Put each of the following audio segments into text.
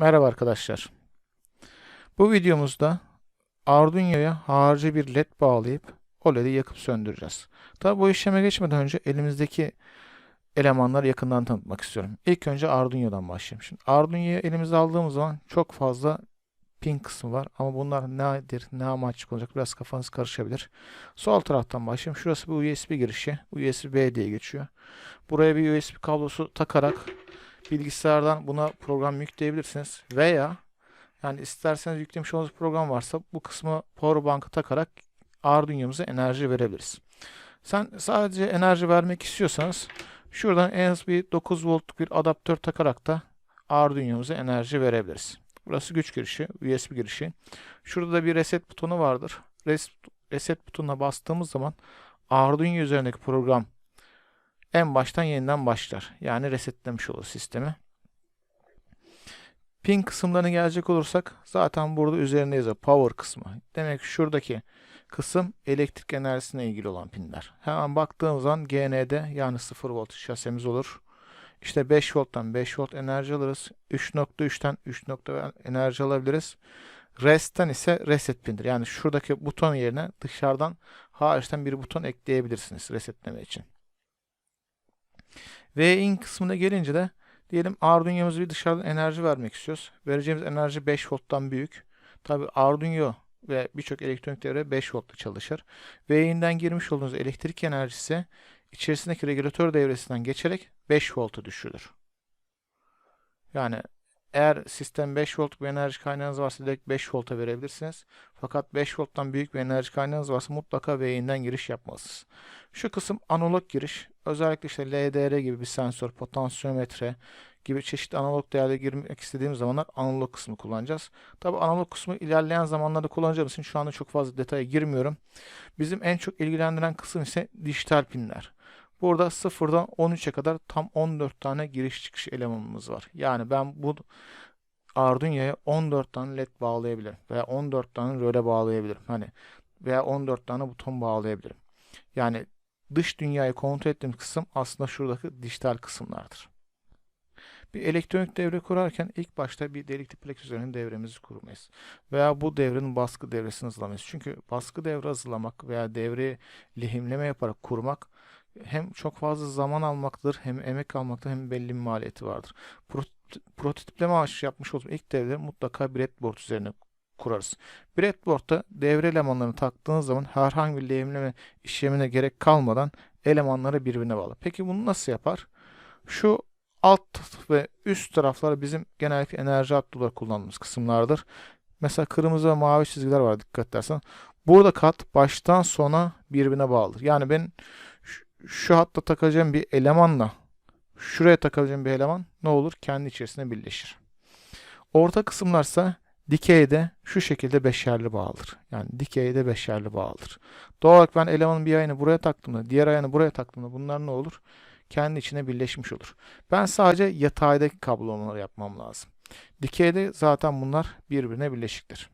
Merhaba arkadaşlar. Bu videomuzda Arduino'ya harici bir led bağlayıp o led'i yakıp söndüreceğiz. Tabi bu işleme geçmeden önce elimizdeki elemanları yakından tanıtmak istiyorum. İlk önce Arduino'dan başlayayım. Şimdi Arduino'yu elimize aldığımız zaman çok fazla pin kısmı var ama bunlar nedir, ne amaçlı olacak biraz kafanız karışabilir. Sol taraftan başlayayım. Şurası bir USB girişi. USB-B diye geçiyor. Buraya bir USB kablosu takarak bilgisayardan buna program yükleyebilirsiniz. Veya yani isterseniz yüklemiş olduğunuz program varsa bu kısmı powerbank'a takarak Arduino'muza enerji verebiliriz. Sen sadece enerji vermek istiyorsanız şuradan en az bir 9 voltluk bir adaptör takarak da Arduino'muza enerji verebiliriz. Burası güç girişi, USB girişi. Şurada da bir reset butonu vardır. Reset butonuna bastığımız zaman Arduino üzerindeki program en baştan yeniden başlar. Yani resetlemiş olur sistemi. Pin kısımlarına gelecek olursak zaten burada üzerinde yazıyor power kısmı. Demek ki şuradaki kısım elektrik enerjisine ilgili olan pinler. Hemen baktığımız zaman GND yani 0 volt şasemiz olur. İşte 5 volttan 5 volt enerji alırız. 3.3'ten 3 nokta enerji alabiliriz. Rest'ten ise reset pindir. Yani şuradaki buton yerine dışarıdan hariçten bir buton ekleyebilirsiniz resetleme için. V in kısmına gelince de diyelim Arduino'muza bir dışarıdan enerji vermek istiyoruz. Vereceğimiz enerji 5 volttan büyük. Tabi Arduino ve birçok elektronik devre 5 voltla çalışır. V in'den girmiş olduğunuz elektrik enerjisi içerisindeki regülatör devresinden geçerek 5 volta düşürülür. Yani eğer sistem 5 volt bir enerji kaynağınız varsa direkt 5 volta verebilirsiniz. Fakat 5 volttan büyük bir enerji kaynağınız varsa mutlaka V'yinden giriş yapmalısınız. Şu kısım analog giriş. Özellikle işte LDR gibi bir sensör, potansiyometre gibi çeşitli analog değerlere girmek istediğimiz zamanlar analog kısmı kullanacağız. Tabi analog kısmı ilerleyen zamanlarda kullanacağımız için şu anda çok fazla detaya girmiyorum. Bizim en çok ilgilendiren kısım ise dijital pinler. Burada 0'dan 13'e kadar tam 14 tane giriş çıkış elemanımız var. Yani ben bu Arduino'ya 14 tane led bağlayabilirim veya 14 tane röle bağlayabilirim. Hani veya 14 tane buton bağlayabilirim. Yani dış dünyayı kontrol ettiğim kısım aslında şuradaki dijital kısımlardır. Bir elektronik devre kurarken ilk başta bir delikli plak üzerine devremizi kurmayız. Veya bu devrenin baskı devresini hazırlamayız. Çünkü baskı devre hazırlamak veya devre lehimleme yaparak kurmak hem çok fazla zaman almaktadır hem emek almaktadır hem belli bir maliyeti vardır. Prototipleme amaçlı yapmış olduğum ilk devre mutlaka breadboard üzerine kurarız. Breadboard'da devre elemanlarını taktığınız zaman herhangi bir lehimleme işlemine gerek kalmadan elemanları birbirine bağlı. Peki bunu nasıl yapar? Şu alt ve üst taraflar bizim genellikle enerji hattı olarak kullandığımız kısımlardır. Mesela kırmızı ve mavi çizgiler var dikkat edersen. Burada kat baştan sona birbirine bağlıdır. Yani ben şu hatta takacağım bir elemanla şuraya takabileceğim bir eleman ne olur? Kendi içerisinde birleşir. Orta kısımlarsa dikeyde şu şekilde beşerli bağlıdır. Yani dikeyde beşerli bağlıdır. Doğal olarak ben elemanın bir ayağını buraya taktığımda, diğer ayağını buraya taktığımda bunlar ne olur? Kendi içine birleşmiş olur. Ben sadece yataydaki kablolamaları yapmam lazım. Dikeyde zaten bunlar birbirine birleşiktir.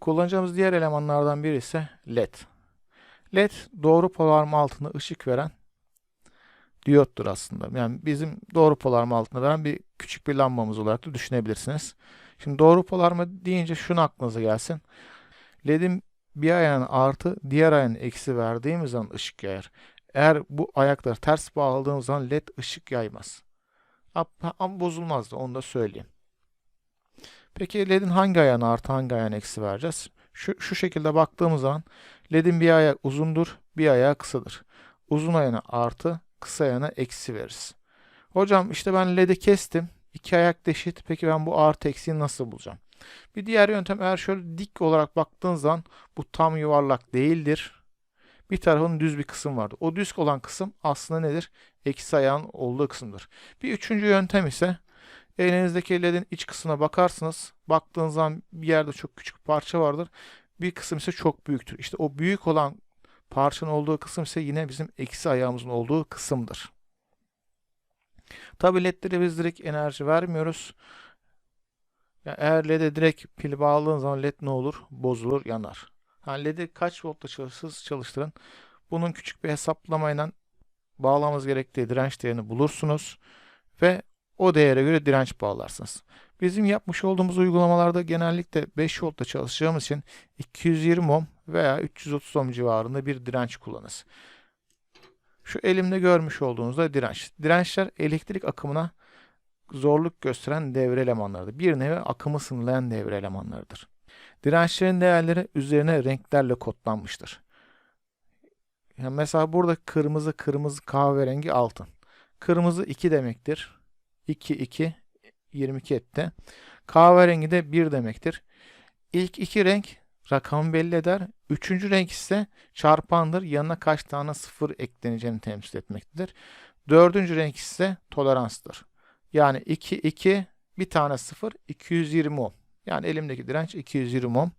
Kullanacağımız diğer elemanlardan biri ise LED. LED doğru polarma altında ışık veren diyottur aslında. Yani bizim doğru polarma altında veren bir küçük bir lambamız olarak da düşünebilirsiniz. Şimdi doğru polarma deyince şunu aklınıza gelsin. LED'in bir ayağını artı diğer ayağını eksi verdiğimiz zaman ışık yayar. Eğer bu ayakları ters bağladığımız zaman LED ışık yaymaz. Ama bozulmaz da onu da söyleyeyim. Peki LED'in hangi ayağını artı hangi ayağını eksi vereceğiz? Şu, şu şekilde baktığımız zaman LED'in bir ayağı uzundur, bir ayağı kısadır. Uzun ayağına artı, kısa ayağına eksi veririz. Hocam işte ben LED'i kestim. İki ayak eşit. Peki ben bu artı eksiği nasıl bulacağım? Bir diğer yöntem eğer şöyle dik olarak baktığın zaman bu tam yuvarlak değildir. Bir tarafın düz bir kısım vardır. O düz olan kısım aslında nedir? Eksi ayağın olduğu kısımdır. Bir üçüncü yöntem ise elinizdeki ledin iç kısmına bakarsınız. Baktığınız zaman bir yerde çok küçük bir parça vardır. Bir kısım ise çok büyüktür. İşte o büyük olan parçanın olduğu kısım ise yine bizim eksi ayağımızın olduğu kısımdır. Tabi ledlere biz direkt enerji vermiyoruz. Yani eğer led'e direkt pil bağladığın zaman led ne olur? Bozulur, yanar. Yani led'i kaç voltta çalışırsınız çalıştırın. Bunun küçük bir hesaplamayla bağlamamız gerektiği direnç değerini bulursunuz. Ve o değere göre direnç bağlarsınız. Bizim yapmış olduğumuz uygulamalarda genellikle 5 voltta çalışacağımız için 220 ohm veya 330 ohm civarında bir direnç kullanırız. Şu elimde görmüş olduğunuzda direnç. Dirençler elektrik akımına zorluk gösteren devre elemanlarıdır. Bir nevi akımı sınırlayan devre elemanlarıdır. Dirençlerin değerleri üzerine renklerle kodlanmıştır. Yani mesela burada kırmızı, kırmızı, kahverengi, altın. Kırmızı 2 demektir. 2, 2, 22 etti. Kahverengi de 1 demektir. İlk iki renk rakamı belli eder. Üçüncü renk ise çarpandır. Yanına kaç tane sıfır ekleneceğini temsil etmektedir. Dördüncü renk ise toleranstır. Yani 2, 2, bir tane sıfır, 220 ohm. Yani elimdeki direnç 220 ohm.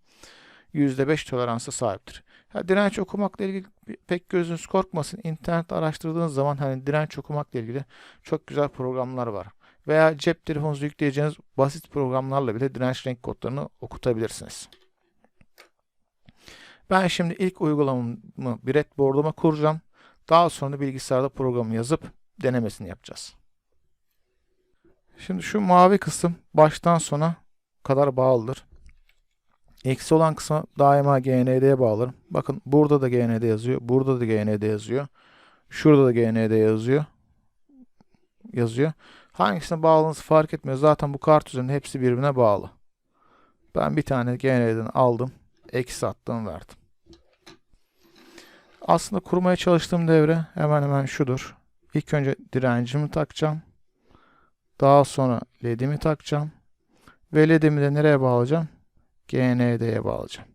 %5 toleransa sahiptir. Ha, direnç okumakla ilgili pek gözünüz korkmasın. İnternette araştırdığınız zaman hani direnç okumakla ilgili çok güzel programlar var. Veya cep telefonunuza yükleyeceğiniz basit programlarla bile direnç renk kodlarını okutabilirsiniz. Ben şimdi ilk uygulamamı breadboard'uma kuracağım. Daha sonra bilgisayarda programı yazıp denemesini yapacağız. Şimdi şu mavi kısım baştan sona kadar bağlıdır. Eksi olan kısma daima GND'ye bağlarım. Bakın burada da GND yazıyor. Burada da GND yazıyor. Şurada da GND yazıyor. Yazıyor. Hangisine bağlınız fark etmiyor. Zaten bu kart üzerinde hepsi birbirine bağlı. Ben bir tane GND'den aldım. Eksi attım verdim. Aslında kurmaya çalıştığım devre hemen hemen şudur. İlk önce direncimi takacağım. Daha sonra ledimi takacağım. Ve ledimi de nereye bağlayacağım? GND'ye bağlayacağım.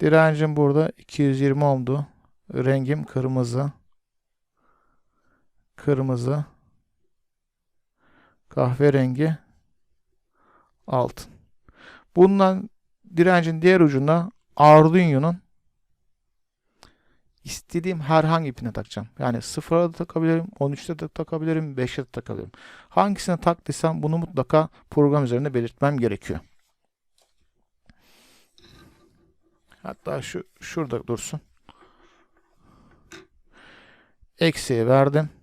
Direncim burada 220 ohmdu. Rengim kırmızı. Kırmızı. Kahverengi. Altın. Bundan direncin diğer ucunda Arduino'nun istediğim herhangi birine takacağım. Yani 0'a da takabilirim, 13'te de takabilirim, 5'e de takabilirim. Hangisine taktıysam bunu mutlaka program üzerinde belirtmem gerekiyor. Hatta şu şurada dursun. Eksiye verdim.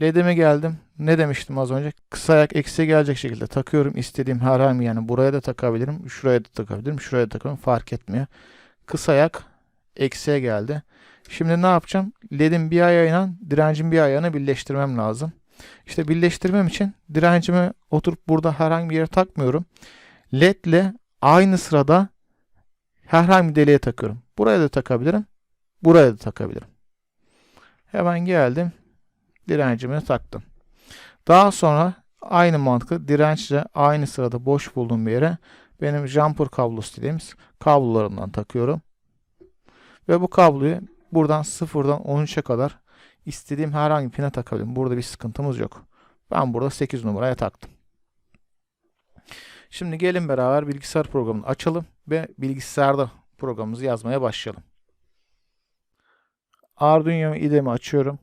LED'ime geldim. Ne demiştim az önce? Kısa ayak eksiye gelecek şekilde takıyorum. İstediğim herhangi yani buraya da takabilirim. Şuraya da takabilirim. Şuraya da takabilirim. Fark etmiyor. Kısa ayak eksiye geldi. Şimdi ne yapacağım? LED'in bir ayağıyla direncin bir ayağını birleştirmem lazım. İşte birleştirmem için direncimi oturup burada herhangi bir yere takmıyorum. LED ile aynı sırada herhangi bir deliğe takıyorum. Buraya da takabilirim. Buraya da takabilirim. Hemen geldim. Direncimi taktım. Daha sonra aynı mantıkla dirençle aynı sırada boş bulduğum bir yere benim jumper kablosu dediğimiz kablolarından takıyorum. Ve bu kabloyu buradan sıfırdan 13'e kadar istediğim herhangi pine takabilirim. Burada bir sıkıntımız yok. Ben burada 8 numaraya taktım. Şimdi gelin beraber bilgisayar programını açalım ve bilgisayarda programımızı yazmaya başlayalım. Arduino IDE'mi açıyorum.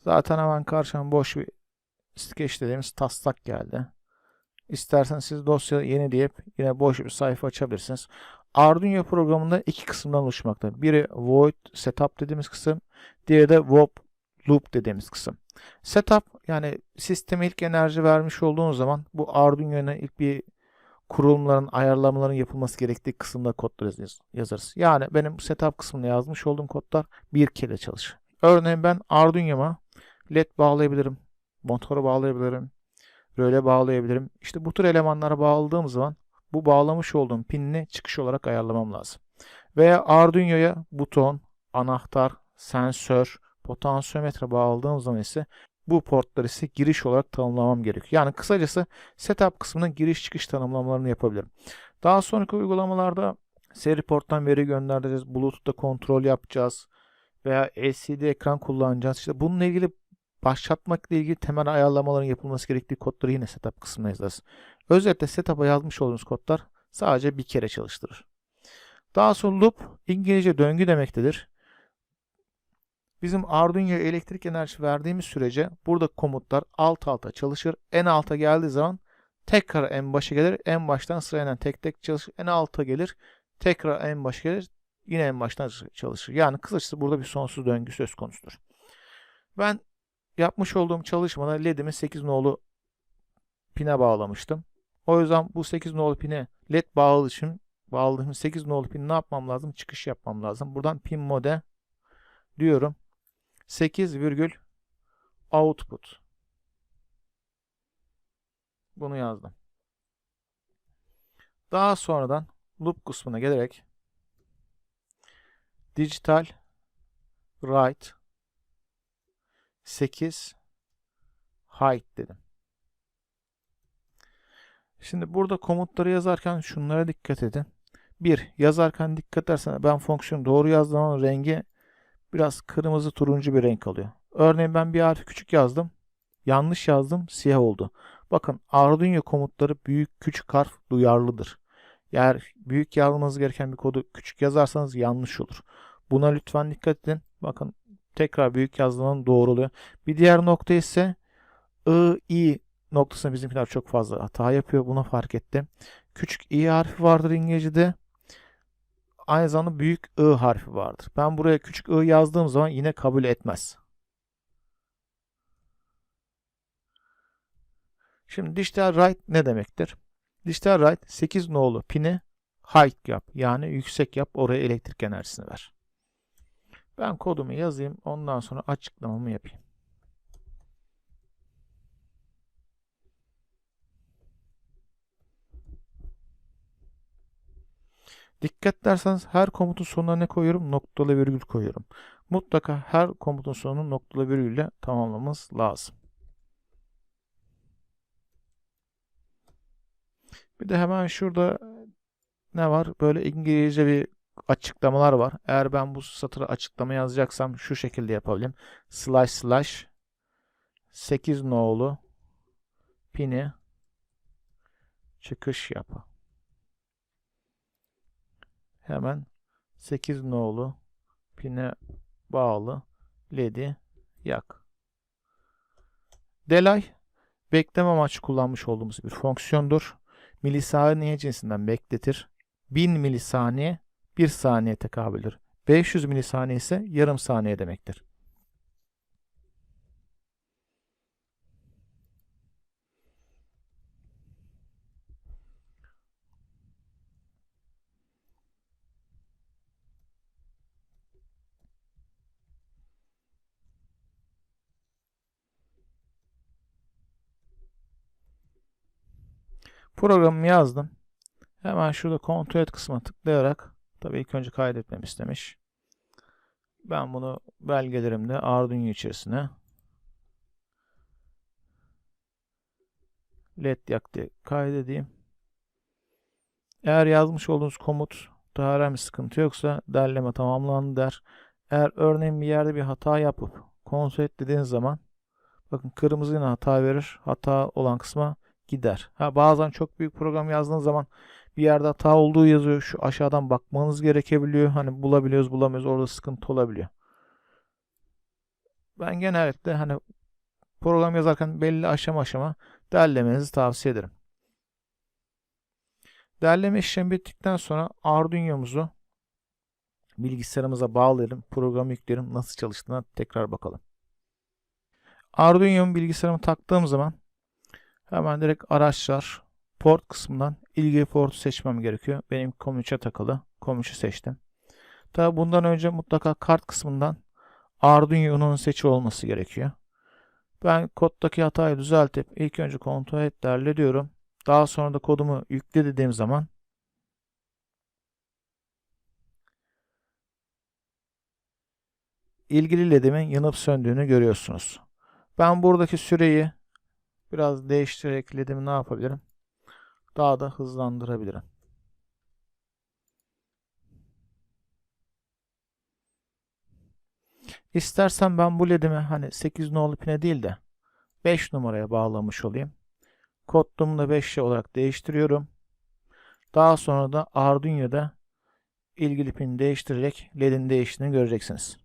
Zaten hemen karşıma boş bir sketch dediğimiz taslak geldi. İsterseniz siz dosya yeni deyip yine boş bir sayfa açabilirsiniz. Arduino programında iki kısımdan oluşmakta. Biri void setup dediğimiz kısım, diğeri de wop loop dediğimiz kısım. Setup yani sisteme ilk enerji vermiş olduğunuz zaman bu Arduino'ya ilk bir kurulumların, ayarlamaların yapılması gerektiği kısımda kodları yazarız. Yani benim setup kısmında yazmış olduğum kodlar bir kere çalışır. Örneğin ben Arduino'ma led bağlayabilirim, motoru bağlayabilirim, röle bağlayabilirim. İşte bu tür elemanlara bağladığım zaman bu bağlamış olduğum pinini çıkış olarak ayarlamam lazım. Veya Arduino'ya buton, anahtar, sensör, potansiyometre bağladığım zaman ise bu portları ise giriş olarak tanımlamam gerekiyor. Yani kısacası setup kısmında giriş çıkış tanımlamalarını yapabilirim. Daha sonraki uygulamalarda seri porttan veri göndereceğiz. Bluetooth'ta kontrol yapacağız. Veya LCD ekran kullanacağız. İşte bununla ilgili başlatmakla ilgili temel ayarlamaların yapılması gerektiği kodları yine setup kısmına yazarız. Özellikle setup'a yazmış olduğunuz kodlar sadece bir kere çalıştırır. Daha sonra loop İngilizce döngü demektedir. Bizim Arduino'ya elektrik enerjisi verdiğimiz sürece burada komutlar alt alta çalışır. En alta geldiği zaman tekrar en başa gelir. En baştan sırayla tek tek çalışır. En alta gelir. Tekrar en başa gelir. Yine en baştan çalışır. Yani kısacası burada bir sonsuz döngü söz konusudur. Ben yapmış olduğum çalışmada LED'imi 8 nolu pine bağlamıştım. O yüzden bu 8 nolu pine LED bağlı için bağladığım 8 nolu pin ne yapmam lazım? Çıkış yapmam lazım. Buradan pin mode diyorum. 8 virgül output. Bunu yazdım. Daha sonradan loop kısmına gelerek digital write 8 height dedim. Şimdi burada komutları yazarken şunlara dikkat edin. Bir, yazarken dikkat edersen ben fonksiyonu doğru yazdığım rengi biraz kırmızı turuncu bir renk alıyor. Örneğin ben bir harfi küçük yazdım. Yanlış yazdım siyah oldu. Bakın Arduino komutları büyük küçük harf duyarlıdır. Eğer büyük yazmanız gereken bir kodu küçük yazarsanız yanlış olur. Buna lütfen dikkat edin. Bakın tekrar büyük yazdığım doğru. Bir diğer nokta ise I, I noktasında bizimkiler çok fazla hata yapıyor. Bunu fark ettim. Küçük i harfi vardır İngilizce'de. Aynı zamanda büyük i harfi vardır. Ben buraya küçük i yazdığım zaman yine kabul etmez. Şimdi digital write ne demektir? Digital write 8 nolu pini height yap. Yani yüksek yap. Oraya elektrik enerjisini ver. Ben kodumu yazayım. Ondan sonra açıklamamı yapayım. Dikkat ederseniz her komutun sonuna ne koyuyorum? Noktalı virgül koyuyorum. Mutlaka her komutun sonunu noktalı virgülle tamamlamamız lazım. Bir de hemen şurada ne var? Böyle İngilizce bir açıklamalar var. Eğer ben bu satıra açıklama yazacaksam şu şekilde yapabilirim. Slash slash 8 nolu pini çıkış yapı. Hemen 8 nolu pine bağlı led'i yak. Delay bekleme amaçlı kullanmış olduğumuz bir fonksiyondur. Milisaniye cinsinden bekletir. 1000 milisaniye 1 saniye tekabüldür. 500 milisaniye ise yarım saniye demektir. Programımı yazdım. Hemen şurada kontrol et kısmına tıklayarak tabii ilk önce kaydetmemi istemiş. Ben bunu belgelerimde Arduino içerisine led yak diye kaydedeyim. Eğer yazmış olduğunuz komut herhangi bir sıkıntı yoksa derleme tamamlandı der. Eğer örneğin bir yerde bir hata yapıp kontrol et dediğiniz zaman bakın kırmızı yine hata verir. Hata olan kısma gider. Ha, bazen çok büyük program yazdığınız zaman bir yerde hata olduğu yazıyor. Şu aşağıdan bakmanız gerekebiliyor. Hani bulabiliyoruz bulamıyoruz orada sıkıntı olabiliyor. Ben genellikle hani program yazarken belli aşama aşama derlemenizi tavsiye ederim. Derleme işlemi bittikten sonra Arduino'muzu bilgisayarımıza bağlayalım. Programı yükleyelim. Nasıl çalıştığına tekrar bakalım. Arduino'mu bilgisayarıma taktığım zaman Hemen direkt araçlar port kısmından ilgili portu seçmem gerekiyor. Benim COM3'e takılı. COM3'ü seçtim. Tabi bundan önce mutlaka kart kısmından Arduino'nun seçi olması gerekiyor. Ben koddaki hatayı düzeltip ilk önce kontrol et derle diyorum. Daha sonra da kodumu yükle dediğim zaman ilgili ledimin yanıp söndüğünü görüyorsunuz. Ben buradaki süreyi Biraz değiştirerek ledimi ne yapabilirim? Daha da hızlandırabilirim. İstersen ben bu ledimi hani 8 nolu pine değil de 5 numaraya bağlamış olayım. Kodluğumu da 5 olarak değiştiriyorum. Daha sonra da Arduino'da ilgili pini değiştirerek ledin değiştiğini göreceksiniz.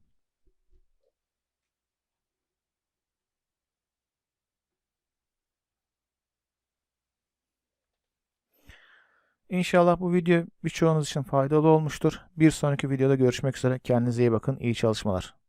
İnşallah bu video birçoğunuz için faydalı olmuştur. Bir sonraki videoda görüşmek üzere. Kendinize iyi bakın. İyi çalışmalar.